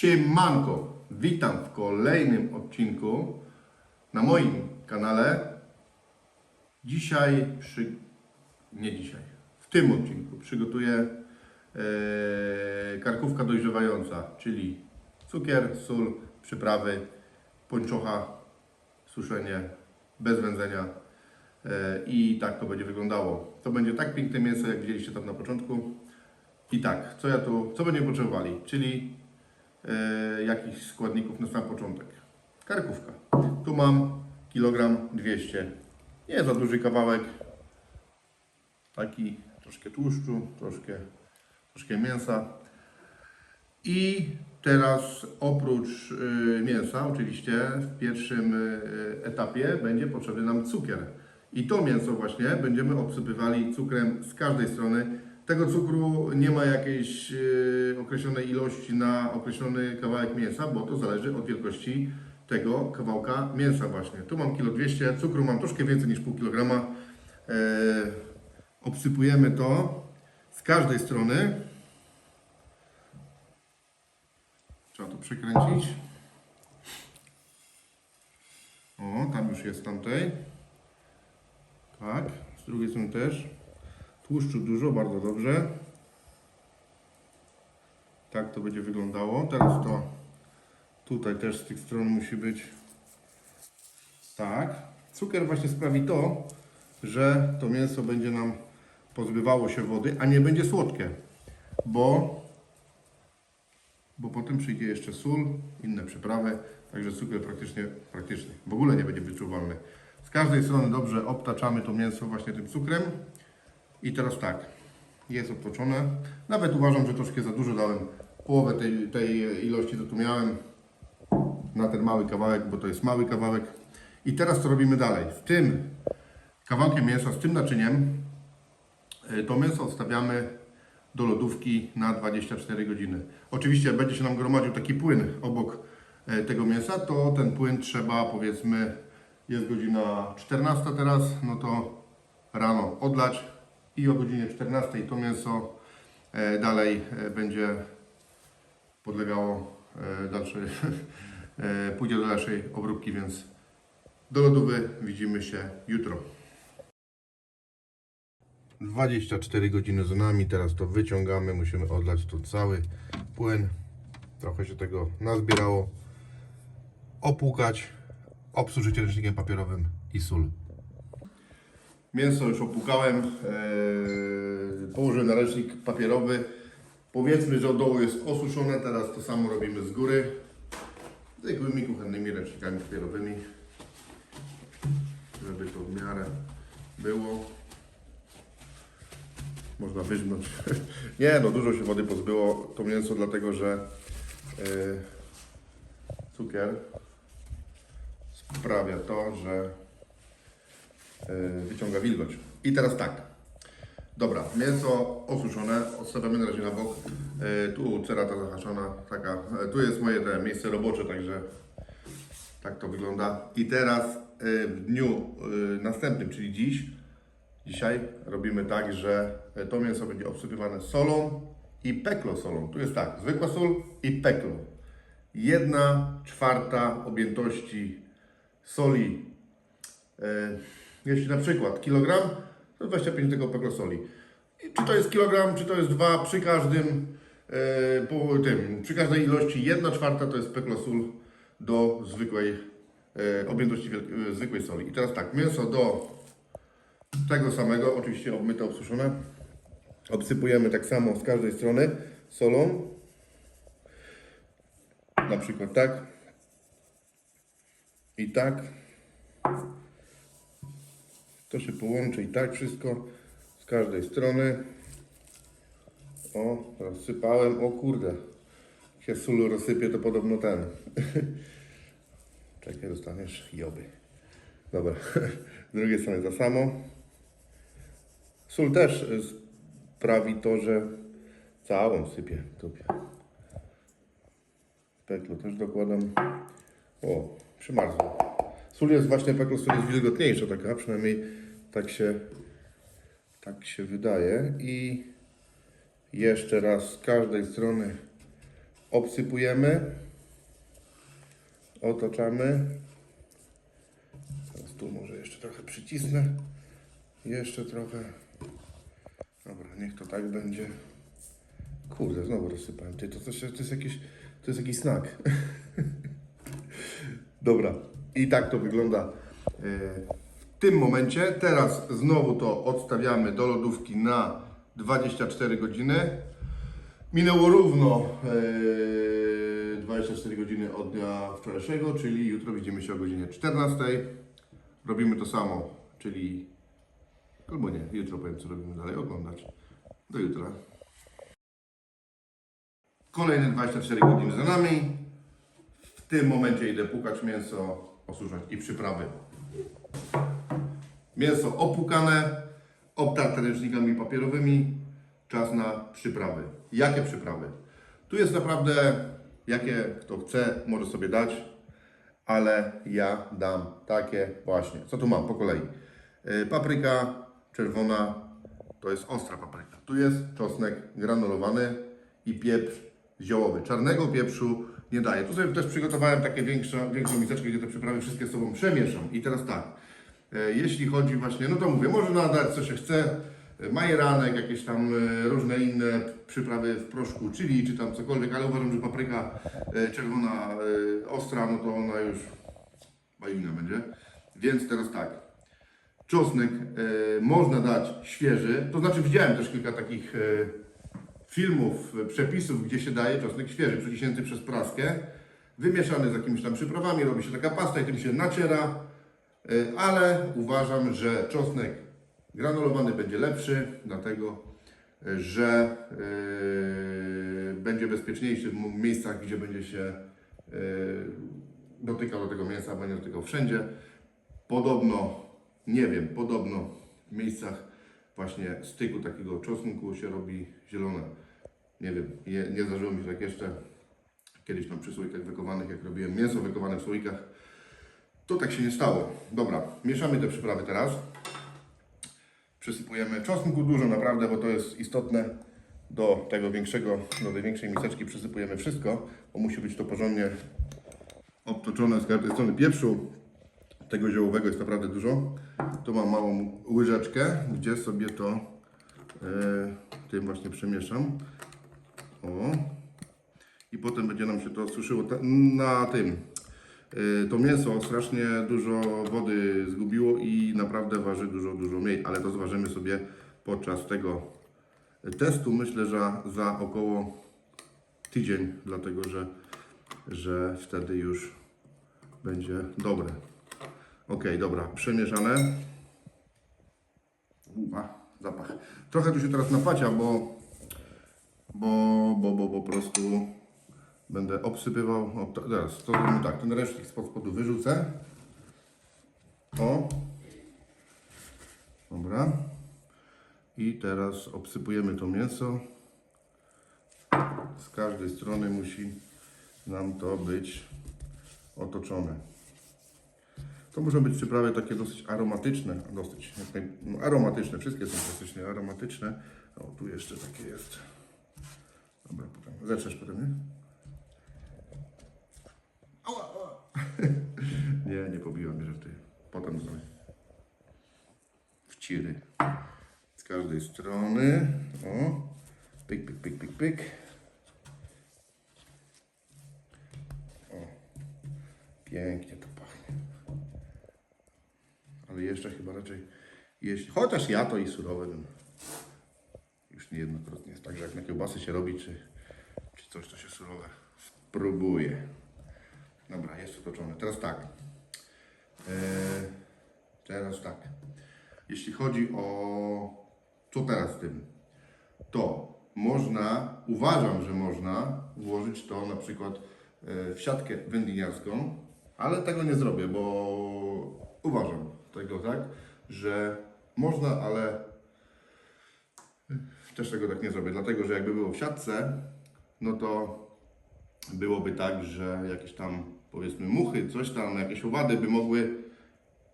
Siemanko, witam w kolejnym odcinku na moim kanale. Dzisiaj, przy... nie dzisiaj, w tym odcinku przygotuję e, karkówka dojrzewająca, czyli cukier, sól, przyprawy, pończocha, suszenie, bez wędzenia e, i tak to będzie wyglądało. To będzie tak piękne mięso, jak widzieliście tam na początku. I tak, co ja tu, co będziemy potrzebowali, czyli e, jakichś składników na sam początek. Karkówka. Tu mam kilogram 200. Nie za duży kawałek. Taki troszkę tłuszczu, troszkę, troszkę mięsa. I teraz oprócz y, mięsa, oczywiście w pierwszym y, etapie będzie potrzebny nam cukier. I to mięso właśnie będziemy obsypywali cukrem z każdej strony. Tego cukru nie ma jakiejś y, określonej ilości na określony kawałek mięsa, bo to zależy od wielkości tego kawałka mięsa właśnie. Tu mam kilo 200, cukru mam troszkę więcej niż pół kilograma. E, obsypujemy to z każdej strony. Trzeba to przekręcić. O, tam już jest tamtej. Tak, z drugiej strony też. Tłuszczu dużo, bardzo dobrze. Tak to będzie wyglądało. Teraz to tutaj też z tych stron musi być tak. Cukier właśnie sprawi to, że to mięso będzie nam pozbywało się wody, a nie będzie słodkie, bo bo potem przyjdzie jeszcze sól, inne przyprawy, także cukier praktycznie, praktycznie w ogóle nie będzie wyczuwalny. Z każdej strony dobrze obtaczamy to mięso właśnie tym cukrem i teraz tak, jest obtoczone. Nawet uważam, że troszkę za dużo dałem połowę tej, tej ilości, co tu miałem na ten mały kawałek, bo to jest mały kawałek. I teraz co robimy dalej? W tym kawałkiem mięsa, z tym naczyniem, y, to mięso odstawiamy do lodówki na 24 godziny. Oczywiście będzie się nam gromadził taki płyn obok e, tego mięsa, to ten płyn trzeba powiedzmy, jest godzina 14 teraz, no to rano odlać i o godzinie 14 to mięso e, dalej e, będzie podlegało e, dalszej, pójdzie do dalszej obróbki, więc do lodówy widzimy się jutro. 24 godziny za nami, teraz to wyciągamy, musimy odlać tu cały płyn. Trochę się tego nazbierało. Opłukać, obsłużyć ręcznikiem papierowym i sól. Mięso już opłukałem, ee, położyłem na ręcznik papierowy. Powiedzmy, że od dołu jest osuszone, teraz to samo robimy z góry. Zwykłymi kuchennymi ręcznikami papierowymi, żeby to w miarę było można wyżnąć. Nie, no dużo się wody pozbyło to mięso, dlatego że yy, cukier sprawia to, że yy, wyciąga wilgoć. I teraz tak. Dobra, mięso osuszone, odstawiamy na razie na bok. Yy, tu cerata zahaczona, taka. Yy, tu jest moje te miejsce robocze, także tak to wygląda. I teraz w dniu następnym, czyli dziś, Dzisiaj robimy tak, że to mięso będzie obsypywane solą i peklo solą. Tu jest tak, zwykła sól i peklo. Jedna czwarta objętości soli. Jeśli na przykład kilogram, to 25 tego peklo soli. I czy to jest kilogram, czy to jest dwa, przy każdym, e, tym, przy każdej ilości jedna czwarta to jest peklo sól do zwykłej e, objętości e, zwykłej soli. I teraz tak, mięso do tego samego, oczywiście obmyte, obsuszone. Obsypujemy tak samo z każdej strony solą. Na przykład tak. I tak. To się połączy i tak wszystko z każdej strony. O, rozsypałem. O kurde. Jak się sól rozsypie, to podobno ten. Czekaj, dostaniesz joby. Dobra. Z drugiej strony to samo. Sól też y, sprawi to, że całą sypię, tupię. Peklo też dokładam. O, przymarzło. Sól jest właśnie, peklo sól jest wilgotniejsza taka, przynajmniej tak się, tak się wydaje. I jeszcze raz z każdej strony obsypujemy, otaczamy. Teraz tu może jeszcze trochę przycisnę. Jeszcze trochę. Dobra, niech to tak będzie. Kurde, znowu rozsypałem. Ty, to, coś, to jest jakiś, to jest jakiś znak. Dobra, i tak to wygląda e, w tym momencie. Teraz znowu to odstawiamy do lodówki na 24 godziny. Minęło równo e, 24 godziny od dnia wczorajszego, czyli jutro widzimy się o godzinie 14. Robimy to samo, czyli albo nie, jutro powiem co robimy dalej, oglądać. Do jutra. Kolejne 24 godziny za nami. W tym momencie idę pukać mięso, osuszać i przyprawy. Mięso opłukane, obtarte ręcznikami papierowymi. Czas na przyprawy. Jakie przyprawy? Tu jest naprawdę, jakie kto chce, może sobie dać, ale ja dam takie właśnie. Co tu mam po kolei? Yy, Papryka czerwona, to jest ostra papryka. Tu jest czosnek granulowany i pieprz ziołowy. Czarnego pieprzu nie daję. Tu sobie też przygotowałem takie większą, większą miseczkę, gdzie te przyprawy wszystkie z sobą przemieszam. I teraz tak, e, jeśli chodzi właśnie, no to mówię, można dać co się chce, e, majeranek, jakieś tam e, różne inne przyprawy w proszku, chili czy tam cokolwiek, ale uważam, że papryka czerwona ostra, no to ona już bajina będzie. Więc teraz tak, czosnek można dać świeży, to znaczy widziałem też kilka takich filmów, e, przepisów, gdzie się daje czosnek świeży, przyciśnięty przez praskę, wymieszany z jakimiś tam przyprawami, robi się taka pasta i tym się naciera, e, ale uważam, że czosnek granulowany będzie lepszy, dlatego e, że będzie bezpieczniejszy w miejscach, gdzie będzie się dotykał do tego mięsa, będzie dotykał wszędzie. Podobno, nie wiem, podobno w miejscach właśnie styku takiego czosnku się robi zielone. Nie wiem, nie, nie zdarzyło mi się tak jeszcze. Kiedyś tam przy słoikach wykowanych, jak robiłem mięso wykowane w słoikach, to tak się nie stało. Dobra, mieszamy te przyprawy teraz. Przysypujemy czosnku dużo naprawdę, bo to jest istotne. Do tego większego, do tej większej miseczki przysypujemy wszystko, bo musi być to porządnie obtoczone z każdej strony pieprzu. Tego ziołowego jest naprawdę dużo. Tu mam małą łyżeczkę, gdzie sobie to e, tym właśnie przemieszam. O. I potem będzie nam się to suszyło na tym. E, to mięso strasznie dużo wody zgubiło i naprawdę waży dużo, dużo mniej, ale to zważymy sobie podczas tego testu. Myślę, że za około tydzień, dlatego że, że wtedy już będzie dobre. Ok, dobra, przemieszane. Uwa, zapach. Trochę tu się teraz napacia, bo, bo, bo, bo, bo po prostu będę obsypywał. O, to, teraz to zrobimy tak, ten resztki spod spodu wyrzucę. O. Dobra. I teraz obsypujemy to mięso. Z każdej strony musi nam to być otoczone. To muszą być przyprawy takie dosyć aromatyczne, dosyć no, aromatyczne, wszystkie są dosyć aromatyczne. O, tu jeszcze takie jest. Dobra, potem zetrzesz potem, nie? Ała, ała. nie, nie pobiła mnie żarty. Potem zrobię. Wciry. Z każdej strony. O. Pyk, pyk, pyk, pyk, pyk. O. Pięknie jeszcze chyba raczej jeść. Chociaż ja to i surowe bym. Już niejednokrotnie jest tak, że jak na kiełbasy się robi, czy, czy coś, to się surowe spróbuje. Dobra, jest otoczone. Teraz tak. Eee, teraz tak. Jeśli chodzi o co teraz z tym, to można, uważam, że można włożyć to na przykład e, w siatkę wędliniarską, ale tego nie zrobię, bo uważam tego tak, że można, ale też tego tak nie zrobię, dlatego że jakby było w siatce, no to byłoby tak, że jakieś tam powiedzmy muchy, coś tam, jakieś owady by mogły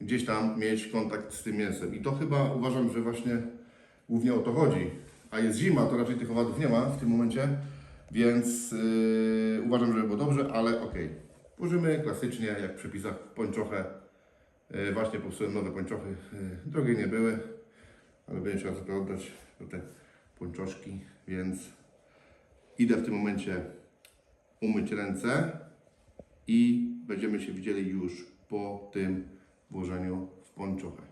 gdzieś tam mieć kontakt z tym mięsem. I to chyba uważam, że właśnie głównie o to chodzi. A jest zima, to raczej tych owadów nie ma w tym momencie, Więc yy, uważam, że było dobrze, ale okej. Włożymy klasycznie, jak w przepisach, pończochę. Yy, właśnie popsułem nowe pończochy. Yy, drogie nie były, ale będzie trzeba sobie oddać do te pończoszki, więc idę w tym momencie umyć ręce i będziemy się widzieli już po tym włożeniu w pończochę.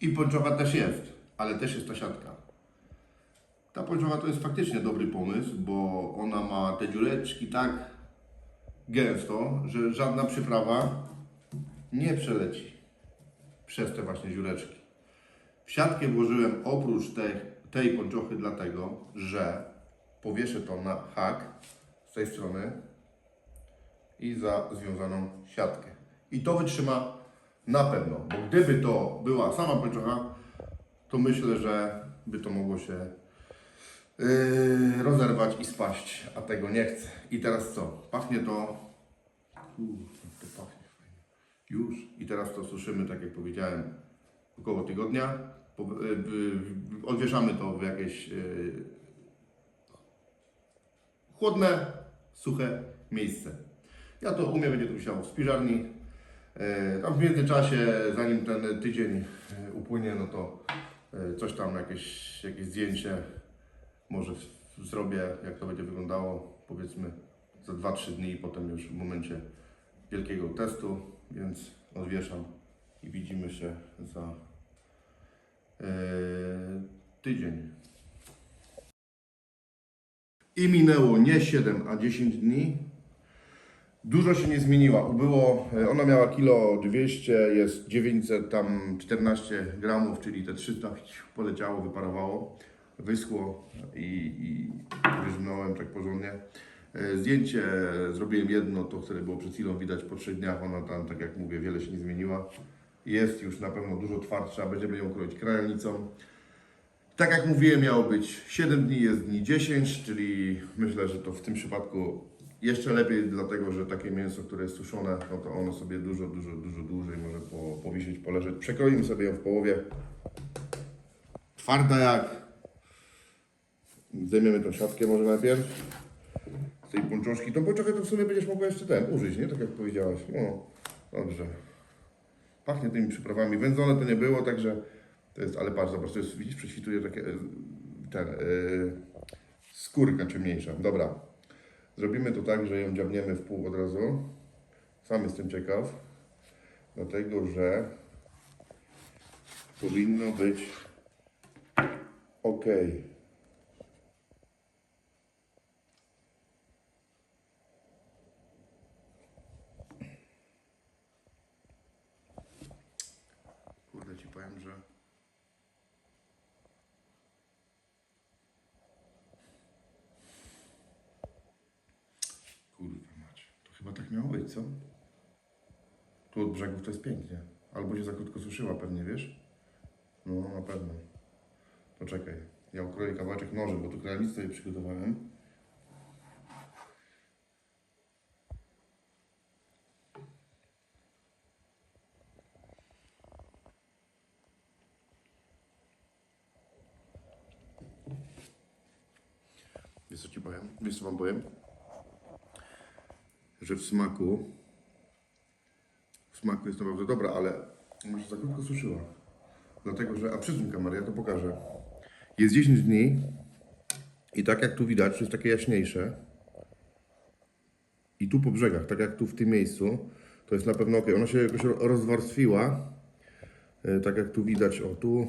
I pończocha też jest, ale też jest ta siatka. Ta pończocha to jest faktycznie dobry pomysł, bo ona ma te dziureczki tak gęsto, że żadna przyprawa nie przeleci przez te właśnie dziureczki. W siatkę włożyłem oprócz tej, tej pończochy dlatego, że powieszę to na hak z tej strony i za związaną siatkę. I to wytrzyma na pewno, bo gdyby to była sama pończocha, to myślę, że by to mogło się yy, rozerwać i spaść, a tego nie chcę. I teraz co? Pachnie to... Fajnie. Już. I teraz to suszymy, tak jak powiedziałem, około tygodnia. Yy, odwieszamy to w jakieś yy, chłodne, suche miejsce. Ja to umiem, będzie to wisiało w spiżarni. E, Tam w międzyczasie, zanim ten tydzień e, upłynie, no to e, coś tam, jakieś, jakieś zdjęcie może zrobię, jak to będzie wyglądało, powiedzmy za 2-3 dni i potem już w momencie wielkiego testu, więc odwieszam i widzimy się za e, tydzień. I minęło nie 7, a 10 dni. Dużo się nie zmieniła. Ubyło, e, ona miała kilo 200, jest 900 tam 14 gramów, czyli te 300 poleciało, wyparowało, wyschło i, i wyżnąłem tak porządnie. E, Zdjęcie zrobiłem jedno, to które było przed chwilą widać po 3 dniach, ona tam, tak jak mówię, wiele się nie zmieniła. Jest już na pewno dużo twardsza, będziemy ją kroić krajalnicą. Tak jak mówiłem, miało być 7 dni, jest dni 10, czyli myślę, że to w tym przypadku jeszcze lepiej, dlatego że takie mięso, które jest suszone, no to ono sobie dużo, dużo, dużo dłużej może po, powisieć, poleżeć. Przekroimy sobie ją w połowie. Twarda jak. Zdejmiemy tą siatkę może najpierw. Tej pończoszki. Tą pończochę to w sumie będziesz mogła jeszcze ten użyć, nie? Tak jak powiedziałaś. No, dobrze. Pachnie tymi przyprawami. Wędzone to nie było, także to jest, ale patrz, zobacz, to jest, widzisz, prześwituje takie, e, ten, yy, skórka ciemniejsza. Dobra. Zrobimy to tak, że ją dziabniemy w pół od razu. Sam jestem ciekaw. Dlatego, że powinno być ok. Kurde, ci powiem, że Kurwa mać. To chyba tak miało być, co? Tu od brzegów to jest pięknie. Albo się za krótko suszyła pewnie, wiesz? No, na pewno. Poczekaj. Ja ukroję kawałeczek nożem, bo tu kralicę sobie przygotowałem. Wiesz co ci powiem? Wiesz co wam powiem? Że w smaku smaku jest naprawdę dobra, ale może za krótko suszyła. Dlatego, że, a przyzum kamerę, ja to pokażę. Jest 10 dni i tak jak tu widać, jest takie jaśniejsze. I tu po brzegach, tak jak tu w tym miejscu, to jest na pewno ok. Ona się jakoś ro- rozwarstwiła, e, tak jak tu widać, o tu,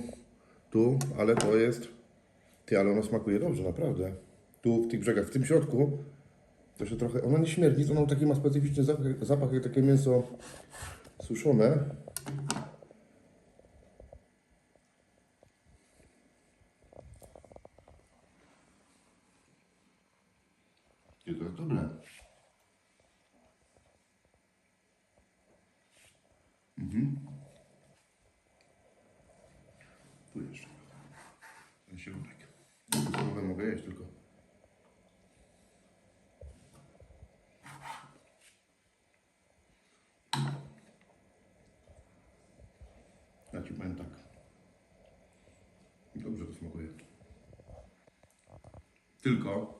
tu, ale to jest, ty, ale ona smakuje dobrze, naprawdę. Tu w tych brzegach, w tym środku, to się trochę, ona nie śmierdzi, ona taki ma specyficzny zapach, zapach jak takie mięso suszone. I to jest dobre. Mhm. Tu jeszcze. Ten środek. Mogę jeść tylko. Powiem tak. Dobrze to smakuje. Tylko...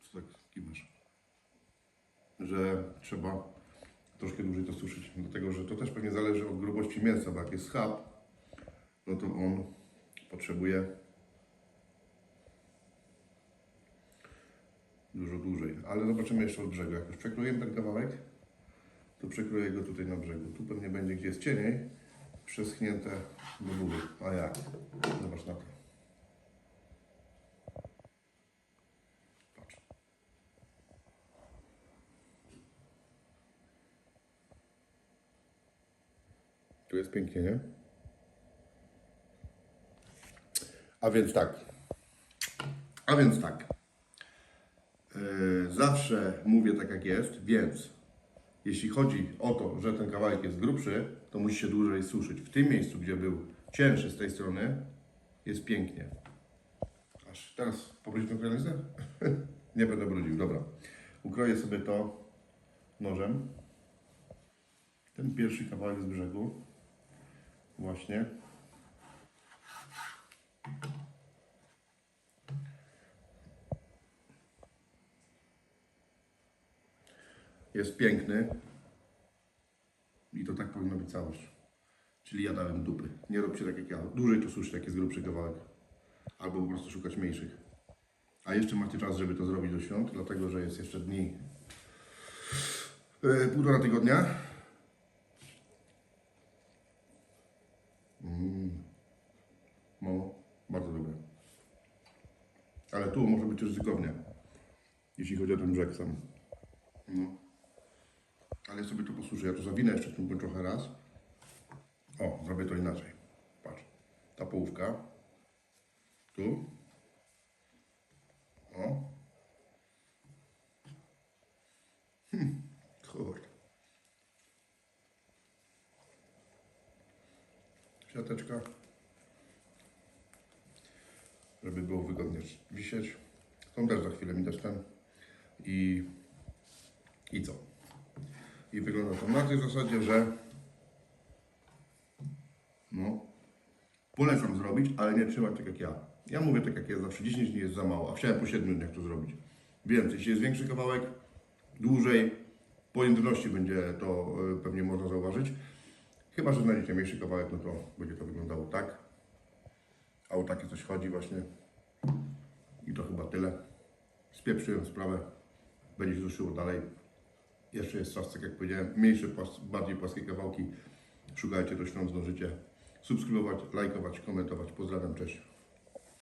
Co tak kiwasz? Że trzeba troszkę dłużej to suszyć, dlatego że to też pewnie zależy od grubości mięsa, bo jak jest schab, no to on potrzebuje dużo dłużej. Ale zobaczymy jeszcze od brzegu. Jak już przekrojem ten kawałek, to przekroję go tutaj na brzegu. Tu pewnie będzie, gdzie jest cieniej, przeschnięte do góry. A jak? Zobacz na to. Patrz. Tu jest pięknie, nie? A więc tak. A więc tak. Yy, zawsze mówię tak jak jest, więc jeśli chodzi o to, że ten kawałek jest grubszy, to musi się dłużej suszyć. W tym miejscu, gdzie był cięższy z tej strony, jest pięknie. Aż teraz pobrudzić krajnicę? Nie będę brudził, dobra. Ukroję sobie to nożem. Ten pierwszy kawałek z brzegu. Właśnie. Jest piękny. I to tak powinno być całość. Czyli ja dałem dupy. Nie róbcie tak jak ja. Dłużej to suszy, jak jest grubszy kawałek. Albo po prostu szukać mniejszych. A jeszcze macie czas, żeby to zrobić do świąt, dlatego że jest jeszcze dni. Yy, półtora tygodnia. Mm. No, bardzo dobre. Ale tu może być ryzykownie, jeśli chodzi o ten brzeg sam. Ale sobie to posuszę. Ja to zawinę jeszcze tym trochę raz. O, zrobię to inaczej. Patrz. Ta połówka. Tu. O. Hm. Kurde. Siateczka. Żeby było wygodnie wisieć. Tą też za chwilę mi dać ten. I, i co? I wygląda to na tej zasadzie, że no, polecam zrobić, ale nie trzymać tak jak ja. Ja mówię tak jak ja zawsze, 10 dni jest za mało, a chciałem po 7 dniach to zrobić. Więc jeśli jest większy kawałek, dłużej, po jędrności będzie to y, pewnie można zauważyć. Chyba, że znajdziecie mniejszy kawałek, no to będzie to wyglądało tak. A o takie coś chodzi właśnie. I to chyba tyle. Spieprzyłem sprawę. Będzie się suszyło dalej. Jeszcze jest czas, tak jak powiedziałem, mniejsze, bardziej płaskie kawałki. Szukajcie, do świąt zdążycie. Subskrybować, lajkować, komentować. Pozdrawiam, cześć.